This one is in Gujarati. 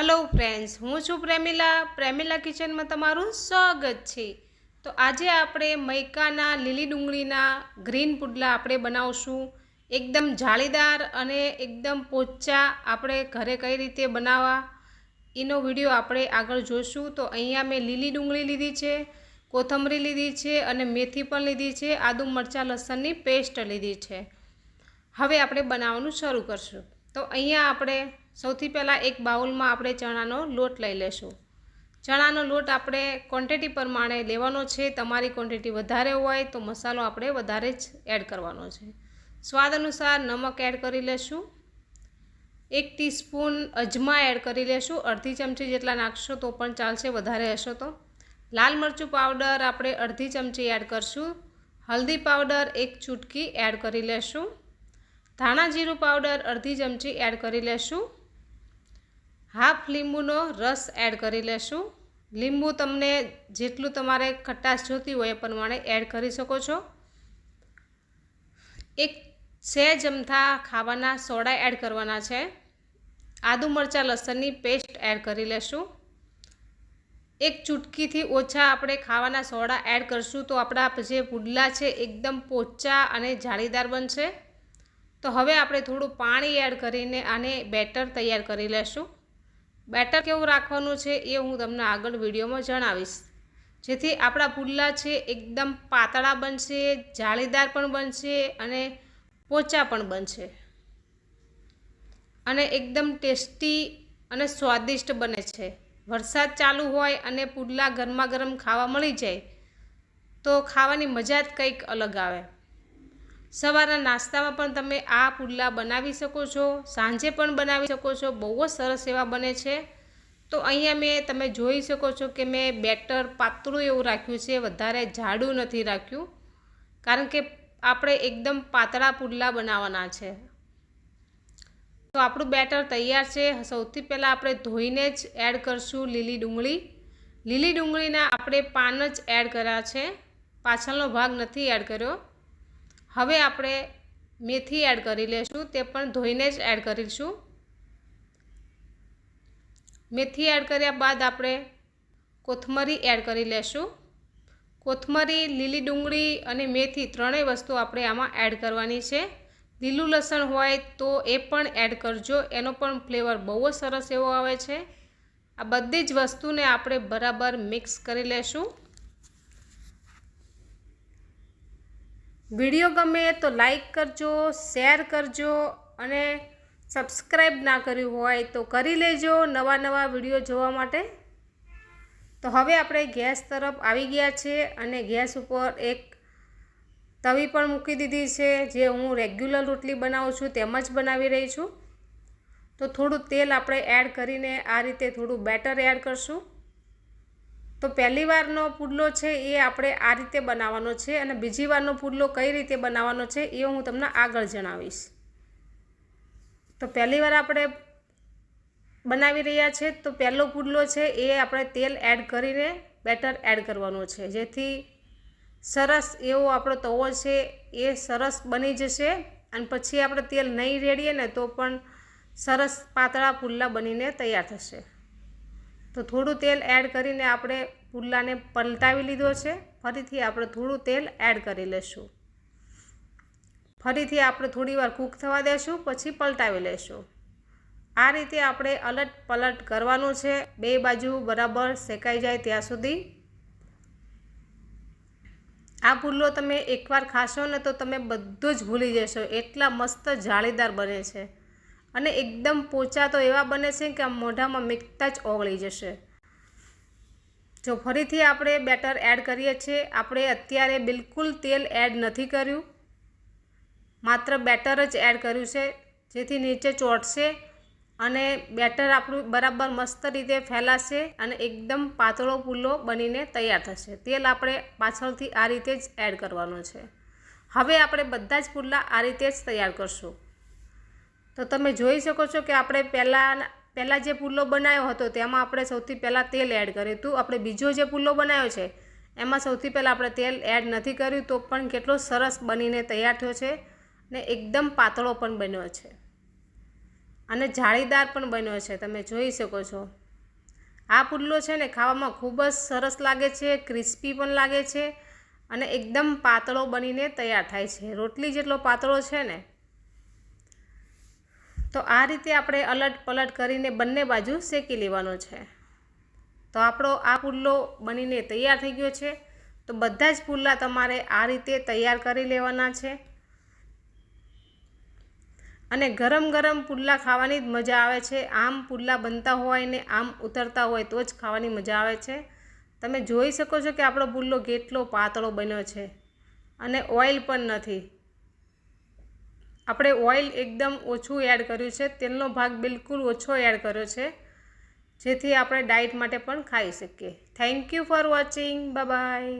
હલો ફ્રેન્ડ્સ હું છું પ્રેમિલા. પ્રેમિલા કિચનમાં તમારું સ્વાગત છે. તો આજે આપણે મૈકાના લીલી ડુંગળીના ગ્રીન પુડલા આપણે બનાવશું. એકદમ જાળીદાર અને એકદમ પોચા આપણે ઘરે કઈ રીતે બનાવવા એનો વીડિયો આપણે આગળ જોઈશું. તો અહીંયા મેં લીલી ડુંગળી લીધી છે, કોથમરી લીધી છે અને મેથી પણ લીધી છે, આદુ મરચાં, લસણની પેસ્ટ લીધી છે. હવે આપણે બનાવવાનું શરૂ કરશું. તો અહીંયા આપણે સૌથી પહેલાં એક બાઉલમાં આપણે ચણાનો લોટ લઈ લેશું. ચણાનો લોટ આપણે ક્વોન્ટિટી પ્રમાણે લેવાનો છે, તમારી ક્વોન્ટિટી વધારે હોય તો મસાલો આપણે વધારે જ એડ કરવાનો છે. સ્વાદ અનુસાર નમક એડ કરી લેશું. એક ટીસ્પૂન અજમા એડ કરી લેશું. અડધી ચમચી જેટલા નાખશો તો પણ ચાલશે વધારે હશો તો. લાલ મરચું પાવડર આપણે અડધી ચમચી એડ કરશું. હલ્દી પાવડર એક ચૂટકી એડ કરી લેશું. ધાણા જીરું પાવડર અડધી ચમચી એડ કરી લેશું. હાફ લીંબુનો રસ એડ કરી લેશું. લીંબુ તમને જેટલું તમારે ખટાશ જોતી હોય એ પ્રમાણે એડ કરી શકો છો. એક છે જમથા ખાવાના સોડા એડ કરવાના છે. આદુ મરચાં લસણની પેસ્ટ એડ કરી લેશું. એક ચૂટકીથી ઓછા આપણે ખાવાના સોડા એડ કરશું તો આપણા જે પુડલા છે એકદમ પોચા અને જાળીદાર બનશે. તો હવે આપણે થોડું પાણી એડ કરીને આને બેટર તૈયાર કરી લેશું. બેટર કેવું રાખવાનું છે એ હું તમને આગળ વિડીયોમાં જણાવીશ. જેથી આપણા પુલ્લા છે એકદમ પાતળા બનશે, જાળીદાર પણ બનશે અને પોચા પણ બનશે. અને એકદમ ટેસ્ટી અને સ્વાદિષ્ટ બને છે. વરસાદ ચાલુ હોય અને પુડલા ગરમા ગરમ ખાવા મળી જાય, તો ખાવાની મજા જ કંઈક અલગ આવે. સવારના નાસ્તામાં પણ તમે આ પુલ્લા બનાવી શકો છો, સાંજે પણ બનાવી શકો છો, બહુ જ સરસ એવા બને છે. તો અહીંયા મેં તમે જોઈ શકો છો કે મેં બેટર પાતળું એવું રાખ્યું છે, વધારે જાડું નથી રાખ્યું, કારણ કે આપણે એકદમ પાતળા પુલ્લા બનાવવાના છે. તો આપણું બેટર તૈયાર છે. સૌથી પહેલાં આપણે ધોઈને જ એડ કરશું લીલી ડુંગળી. લીલી ડુંગળીના આપણે પાન જ એડ કર્યા છે. પાછળનો ભાગ નથી એડ કર્યો. હવે આપણે મેથી એડ કરી લેશું, તે પણ ધોઈને જ એડ કરીશું. મેથી એડ કર્યા બાદ આપણે કોથમરી એડ કરી લેશું. કોથમરી, લીલી ડુંગળી અને મેથી ત્રણેય વસ્તુ આપણે આમાં એડ કરવાની છે. લીલું લસણ હોય તો એ પણ એડ કરજો, એનો પણ ફ્લેવર બહુ જ સરસ એવો આવે છે. આ બધી જ વસ્તુને આપણે બરાબર મિક્સ કરી લેશું. વીડિયો ગમે તો લાઈક કરજો, શેર કરજો અને સબસ્ક્રાઈબ ના કર્યું હોય તો કરી લેજો નવા નવા વીડિયો જોવા માટે. તો હવે આપણે ગેસ તરફ આવી ગયા છે અને ગેસ ઉપર એક તવી પણ મૂકી દીધી છે, જે હું રેગ્યુલર રોટલી બનાવું છું તેમ જ બનાવી રહી છું. તો થોડું તેલ આપણે એડ કરીને આ રીતે થોડું બેટર એડ કરશું. તો પહેલી વારનો પુડલો છે એ આપણે આ રીતે બનાવવાનો છે અને બીજી વારનો પુડલો કઈ રીતે બનાવવાનો છે એ હું તમને આગળ જણાવીશ. તો પહેલી વાર આપણે બનાવી રહ્યા છે તો પહેલો પુડલો છે એ આપણે તેલ એડ કરીને બેટર એડ કરવાનો છે. જેથી સરસ એવો આપણો તવો છે એ સરસ બની જશે અને પછી આપણે તેલ નહીં રેડીએ ને તો પણ સરસ પાતળા પુલ્લા બનીને તૈયાર થશે. તો થોડું તેલ એડ કરીને આપણે પુલ્લાને પલટાવી લીધો છે. ફરીથી આપણે થોડું તેલ એડ કરી લઈશું ફરીથી આપણે થોડી વાર કૂક થવા દેશું, પછી પલટાવી લઈશું આ રીતે આપણે અલટ પલટ કરવાનું છે. બે બાજુ બરાબર શેકાઈ જાય ત્યાં સુધી. આ પુલ્લો તમે એકવાર ખાશો ને તો તમે બધું જ ભૂલી જશો. એટલા મસ્ત જાળીદાર બને છે. અને એકદમ પોચા તો એવા બને છે કે આમ મોઢામાં મીકતા જ ઓગળી જશે. જો ફરીથી આપણે બેટર એડ કરીએ છીએ, આપણે અત્યારે બિલકુલ તેલ એડ નથી કર્યું. માત્ર બેટર જ એડ કર્યું છે, જેથી નીચે ચોટશે અને બેટર આપણું બરાબર મસ્ત રીતે ફેલાશે અને એકદમ પાતળો પુલ્લો બનીને તૈયાર થશે. તેલ આપણે પાછળથી આ રીતે જ એડ કરવાનું છે. હવે આપણે બધા જ પુલ્લા આ રીતે જ તૈયાર કરશું. તો તમે જોઈ શકો છો કે આપણે પહેલાં પહેલાં જે પુલ્લો બનાવ્યો હતો તેમાં આપણે સૌથી પહેલાં તેલ એડ કર્યું હતું. આપણે બીજો જે પુલ્લો બનાવ્યો છે, એમાં સૌથી પહેલાં આપણે તેલ એડ નથી કર્યું તો પણ કેટલો સરસ બનીને તૈયાર થયો છે ને એકદમ પાતળો પણ બન્યો છે. અને જાળીદાર પણ બન્યો છે, તમે જોઈ શકો છો. આ પુલ્લો છે ને ખાવામાં ખૂબ જ સરસ લાગે છે, ક્રિસ્પી પણ લાગે છે અને એકદમ પાતળો બનીને તૈયાર થાય છે. રોટલી જેટલો પાતળો છે ને તો આ રીતે આપણે અલટ પલટ કરીને બંને બાજુ શેકી લેવાનો છે. તો આપણો આ પુલ્લો બનીને તૈયાર થઈ ગયો છે. તો બધા જ પુલ્લા તમારે આ રીતે તૈયાર કરી લેવાના છે. અને ગરમ ગરમ પુલ્લા ખાવાની જ મજા આવે છે. આમ પુલ્લા બનતા હોય ને આમ ઉતરતા હોય તો જ ખાવાની મજા આવે છે. તમે જોઈ શકો છો કે આપણો પુલ્લો કેટલો પાતળો બન્યો છે. અને ઓઇલ પણ નથી. આપણે ઓઇલ એકદમ ઓછું એડ કર્યું છે. તેલનો ભાગ બિલકુલ ઓછો એડ કર્યો છે, જેથી આપણે ડાયટ માટે પણ ખાઈ શકીએ. Thank you for watching bye